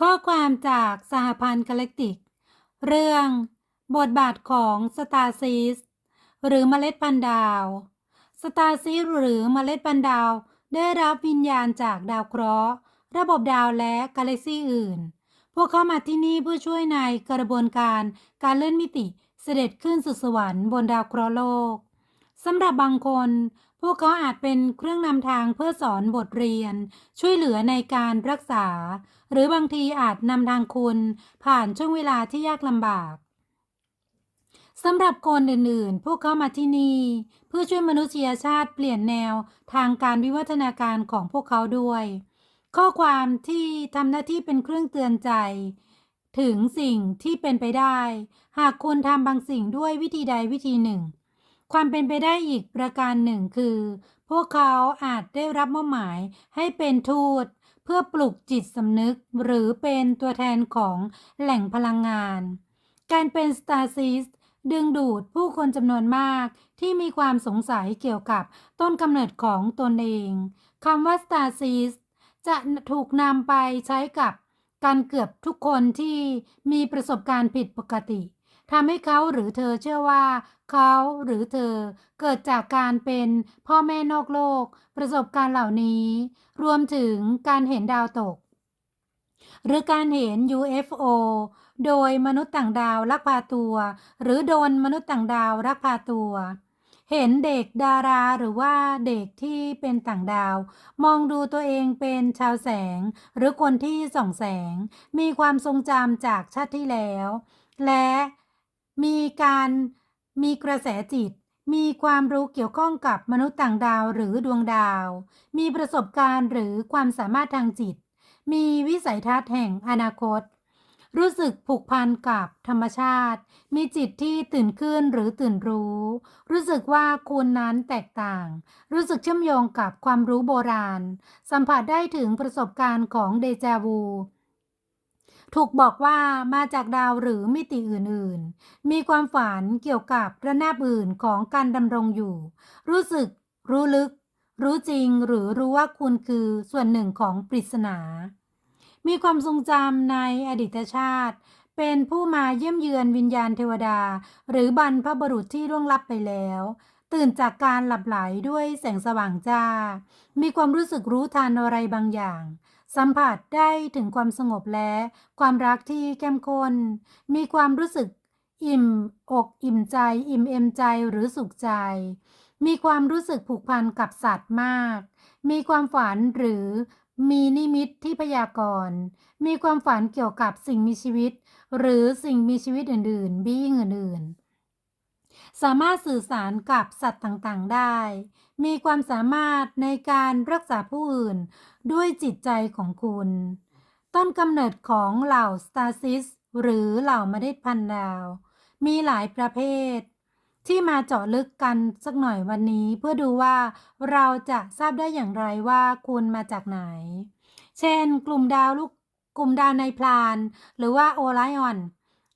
ข้อความจากสหพันธ์กาแล็กติก เรื่อง บทบาทของสตาร์ซีสหรือเมล็ดพันธุ์ดาว สตาร์ซีสหรือเมล็ดพันธุ์ดาว ได้รับวิญญาณจากดาวเคราะห์ ระบบดาวและกาแล็กซีอื่น พวกเขามาที่นี่เพื่อช่วยในกระบวนการการเลื่อนมิติเสด็จขึ้นสู่สวรรค์บนดาวเคราะห์โลกสำหรับบางคน พวกเขาอาจเป็นเครื่องนำทางเพื่อสอนบทเรียน ช่วยเหลือในการรักษา หรือบางทีอาจนำทางคุณผ่านช่วงเวลาที่ยากลำบากสำหรับคนอื่นๆ พวกเขามาที่นี่เพื่อช่วยมนุษยชาติเปลี่ยนแนวทางการวิวัฒนาการของพวกเขาด้วย ข้อความที่ทำหน้าที่เป็นเครื่องเตือนใจ ถึงสิ่งที่เป็นไปได้ หากคุณทำบางสิ่งด้วยวิธีใดวิธีหนึ่ง ความเป็นไปได้อีกประการหนึ่งคือ พวกเขาอาจได้รับมอบหมายให้เป็นทูต เพื่อปลุกจิตสำนึกหรือเป็นตัวแทนของแหล่งพลังงาน การเป็นสตาร์ซิสดึงดูดผู้คนจำนวนมากที่มีความสงสัยเกี่ยวกับต้นกำเนิดของตนเองคำว่า Star s e e d จะถูกนำไปใช้กับการเกือบทุกคนที่มีประสบการณ์ผิดปกติ ทำให้เขาหรือเธอเชื่อว่า เขาหรือเธอเกิดจากการเป็นพ่อแม่นอกโลก ประสบการณ์เหล่านี้ รวมถึงการเห็นดาวตก หรือการเห็น UFO โดยมนุษย์ต่างดาวลักพาตัว หรือโดนมนุษย์ต่างดาวลักพาตัว เห็นเด็กดาราหรือว่าเด็กที่เป็นต่างดาว มองดูตัวเองเป็นชาวแสง หรือคนที่ส่องแสง มีความทรงจำจากชาติที่แล้ว และ มีการมีกระแสจิต มีความรู้เกี่ยวข้องกับมนุษย์ต่างดาวหรือดวงดาว มีประสบการณ์หรือความสามารถทางจิต มีวิสัยทัศน์แห่งอนาคต รู้สึกผูกพันกับธรรมชาติ มีจิตที่ตื่นขึ้นหรือตื่นรู้ รู้สึกว่าคุณนั้นแตกต่าง รู้สึกเชื่อมโยงกับความรู้โบราณ สัมผัสได้ถึงประสบการณ์ของเดจาวู ถูกบอกว่ามาจากดาวหรือมิติอื่นๆ มีความฝันเกี่ยวกับระนาบอื่นของการดำรงอยู่ รู้สึก รู้ลึก รู้จริงหรือรู้ว่าคุณคือส่วนหนึ่งของปริศนา มีความทรงจำในอดีตชาติ เป็นผู้มาเยี่ยมเยือนวิญญาณเทวดา หรือบรรพบุรุษที่ร่วงลับไปแล้วตื่นจากการหลับไหลด้วยแสงสว่างจ้า มีความรู้สึกรู้ทันอะไรบางอย่าง สัมผัสได้ถึงความสงบและความรักที่เข้มข้น มีความรู้สึกอิ่มอกอิ่มใจ อิ่มเอมใจหรือสุขใจ มีความรู้สึกผูกพันกับสัตว์มาก มีความฝันหรือมีนิมิตที่พยากรณ์ มีความฝันเกี่ยวกับสิ่งมีชีวิต หรือสิ่งมีชีวิตอื่นๆ บีอิงอื่นๆ สามารถสื่อสารกับสัตว์ต่างๆ ได้ มีความสามารถในการรักษาผู้อื่นด้วยจิตใจของคุณ ต้นกำเนิดของเหล่าสตาซิสหรือเหล่าเมล็ดพันธุ์ดาว มีหลายประเภท ที่มาเจาะลึกกันสักหน่อยวันนี้เพื่อดูว่าเราจะทราบได้อย่างไรว่าคุณมาจากไหน เช่น กลุ่มดาวลูกกลุ่มดาวในพลาน หรือว่าโอไรออน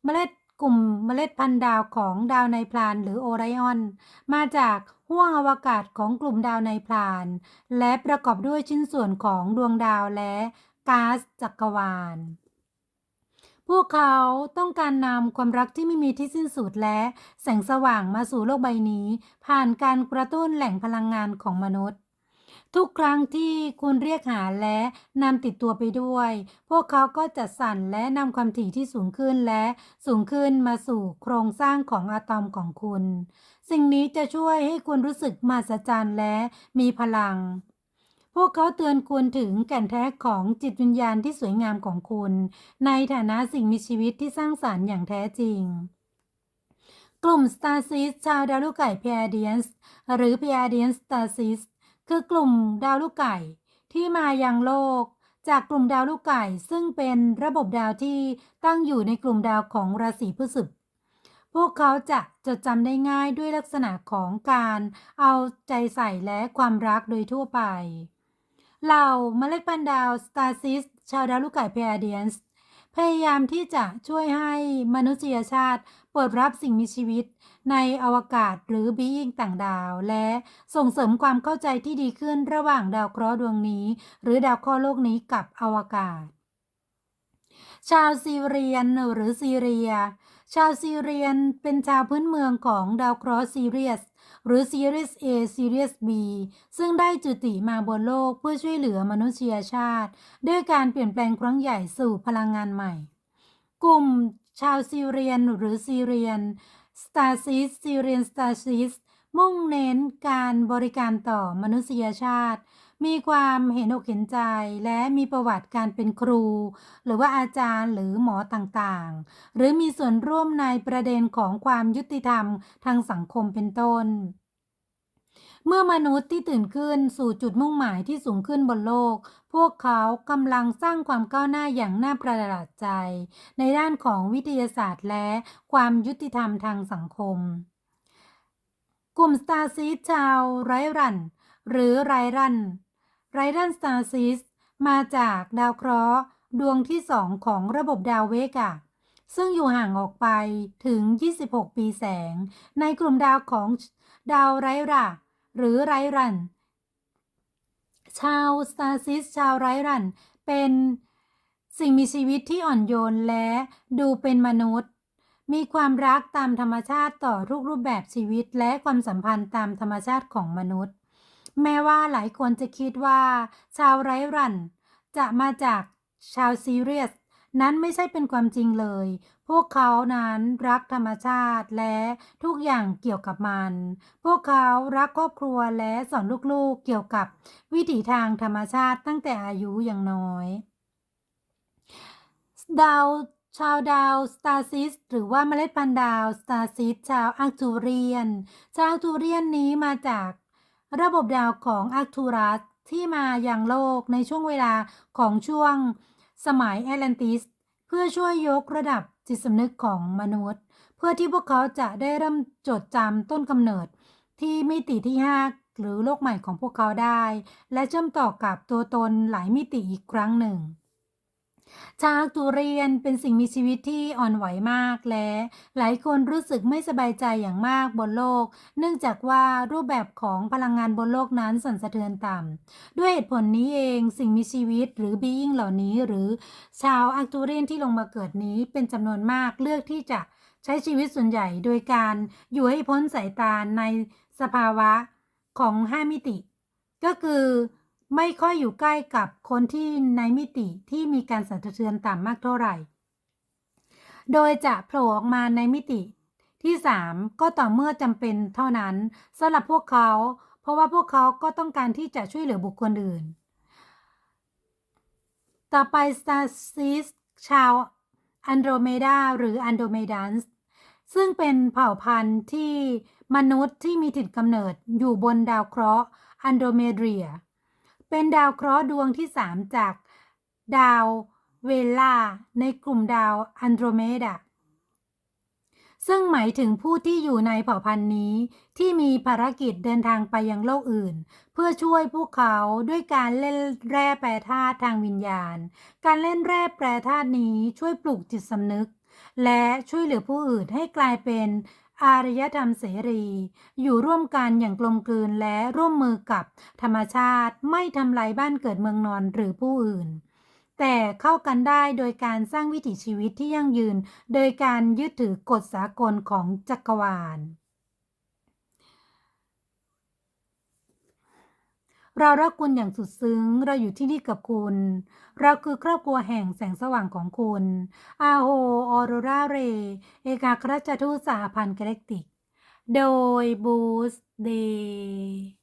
เมล็ด กลุ่มเมล็ดพันธุ์ดาวของดาวในพลานหรือโอไรออน มาจากห้วงอวกาศของกลุ่มดาวในพลาน และประกอบด้วยชิ้นส่วนของดวงดาวและก๊าซจักรวาล พวกเขาต้องการนำความรักที่ไม่มีที่สิ้นสุดและแสงสว่างมาสู่โลกใบนี้ ผ่านการกระตุ้นแหล่งพลังงานของมนุษย์ ทุกครั้งที่คุณเรียกหาและนำติดตัวไปด้วย พวกเขาก็จะสั่นและนำความถี่ที่สูงขึ้นและสูงขึ้นมาสู่โครงสร้างของอะตอมของคุณ สิ่งนี้จะช่วยให้คุณรู้สึกมหัศจรรย์และมีพลังพวกเขาเตือนคุณถึงแก่นแท้ของจิตวิญญาณที่สวยงามของคุณ ในฐานะสิ่งมีชีวิตที่สร้างสารรค์อย่างแท้จริง กลุ่ม s t a r s i s ชาวดาวลูกไก่พ a เดียนส์หรือ p เดียนสตาร์ซิส คือกลุ่มดาวลูกไก่ ที่มายังโลก จากกลุ่มดาวลูกไก่ ซึ่งเป็นระบบดาวที่ตั้งอยู่ในกลุ่มดาวของราศีพฤษภพวกเขาจะจดจำได้ง่ายด้วยลักษณะของการเอาใจใส่และความรักโดยทั่วไปเหล่าเมล็ดพันธุ์ดาวสตาร์ซิสชาวดาวลูกไก่เพเดียนส์พยายามที่จะช่วยให้มนุษยชาติ เปิดรับสิ่งมีชีวิตในอวกาศหรือบีอิงต่างดาว และส่งเสริมความเข้าใจที่ดีขึ้นระหว่างดาวเคราะห์ดวงนี้ หรือดาวเคราะห์โลกนี้กับอวกาศ ชาวซีเรียนหรือซีเรีย ชาวซีเรียนเป็นชาวพื้นเมืองของดาวเคราะห์ซีเรียสหรือซีเรียส A ซีเรียส B ซึ่งได้จุติมาบนโลกเพื่อช่วยเหลือมนุษยชาติ ด้วยการเปลี่ยนแปลงครั้งใหญ่สู่พลังงานใหม่ กลุ่ม ชาวซีเรียนหรือซีเรียนสตาซิสซีเรียนสตาซิสมุ่งเน้นการบริการต่อมนุษยชาติ มีความเห็นอกเห็นใจ และมีประวัติการเป็นครู หรือว่าอาจารย์หรือหมอต่างๆ หรือมีส่วนร่วมในประเด็นของความยุติธรรมทางสังคมเป็นต้น เมื่อมนุษย์ที่ตื่นขึ้นสู่จุดมุ่งหมายที่สูงขึ้นบนโลก พวกเขากำลังสร้างความก้าวหน้าอย่างน่าประหลาดใจ ในด้านของวิทยาศาสตร์และความยุติธรรมทางสังคม กลุ่มสตาร์ซีชาวไรรัน หรือไรรันไรรันสตาร์ซีสมาจากดาวเคราะห์ ดวงที่สองของระบบดาวเวกาซึ่งอยู่ห่างออกไปถึง 26 ปีแสง ในกลุ่มดาวของดาวไรรา หรือไรรัน ชาวสตาร์ซิสชาวไรรัน เป็นสิ่งมีชีวิตที่อ่อนโยนและดูเป็นมนุษย์ มีความรักตามธรรมชาติต่อทุกรูปแบบชีวิตและความสัมพันธ์ตามธรรมชาติของมนุษย์ แม้ว่าหลายคนจะคิดว่า ชาวไรรัน จะมาจากชาวซีเรียส นั้นไม่ใช่เป็นความจริงเลย พวกเขานั้นรักธรรมชาติและทุกอย่างเกี่ยวกับมัน พวกเขารักครอบครัวและสอนลูกๆเกี่ยวกับวิถีทางธรรมชาติตั้งแต่อายุอยังน้อย ดาวชาวดาวสตาร์ซิสหรือว่าเมล็ดพันธุ์ดาวสตาร์ซิสชาวอาร์ทูเรียน ชาวอาร์ทูเรียนนี้มาจากระบบดาวของอาร์ทูรัสที่มาอยังโลกในช่วงเวลาของช่วงสมัยแอตแลนติส เพื่อช่วยยกระดับ จิตสำนึกของมนุษย์ เพื่อที่พวกเขาจะได้เริ่มจดจำต้นกำเนิด ที่มิติที่ 5 หรือโลกใหม่ของพวกเขาได้ และเชื่อมต่อกับตัวตนหลายมิติอีกครั้งหนึ่ง ชาวตุเรียนเป็นสิ่งมีชีวิตที่อ่อนไหวมากและ หลายคนรู้สึกไม่สบายใจอย่างมากบนโลก เนื่องจากว่ารูปแบบของพลังงานบนโลกนั้นสั่นสะเทือนต่ำด้วยเหตุผลนี้เองสิ่งมีชีวิตหรือ being เหล่านี้ หรือชาวอาร์ตูเรียนที่ลงมาเกิดนี้เป็นจำนวนมากเลือกที่จะใช้ชีวิตส่วนใหญ่โดยการอยู่ให้พ้นสายตาในสภาวะของห้ามิติ ก็คือ ไม่ค่อยอยู่ใกล้กับคนที่ในมิติที่มีการสั่นสะเทือนต่ำมากเท่าไหร่ โดยจะโผล่ออกมาในมิติที่ 3 ก็ต่อเมื่อจำเป็นเท่านั้นสำหรับพวกเขา เพราะว่าพวกเขาก็ต้องการที่จะช่วยเหลือบุคคลอื่น ต่อไป Star s e e d ชาวอันโดรเมดาหรืออันโดเมดันส์ซึ่งเป็นเผ่าพันธุ์ที่มนุษย์ที่มีถิ่นกำเนิดอยู่บนดาวเคราะห์อันโดเมเดีย เป็นดาวเคราะห์ดวงที่ 3 จากดาวเวลาในกลุ่มดาวอันโดรเมดา ซึ่งหมายถึงผู้ที่อยู่ในเผ่าพันธุ์นี้ ที่มีภารกิจเดินทางไปยังโลกอื่น เพื่อช่วยพวกเขาด้วยการเล่นแร่แปรธาตุทางวิญญาณ การเล่นแร่แปรธาตุนี้ช่วยปลูกจิตสำนึก และช่วยเหลือผู้อื่นให้กลายเป็น อารยธรรมเสรี อยู่ร่วมกันอย่างกลมกลืนและร่วมมือกับธรรมชาติไม่ทำลายบ้านเกิดเมืองนอนหรือผู้อื่น แต่เข้ากันได้โดยการสร้างวิถีชีวิตที่ยั่งยืน โดยการยึดถือกฎสากลของจักรวาล เรารักคุณอย่างสุดซึ้ง เราอยู่ที่นี่กับคุณ เราคือครอบครัวแห่งแสงสว่างของคุณ อาโฮ ออโรราเร เอกาครราชทูตสหพันธ์แกลกติก โดยบูสเดย์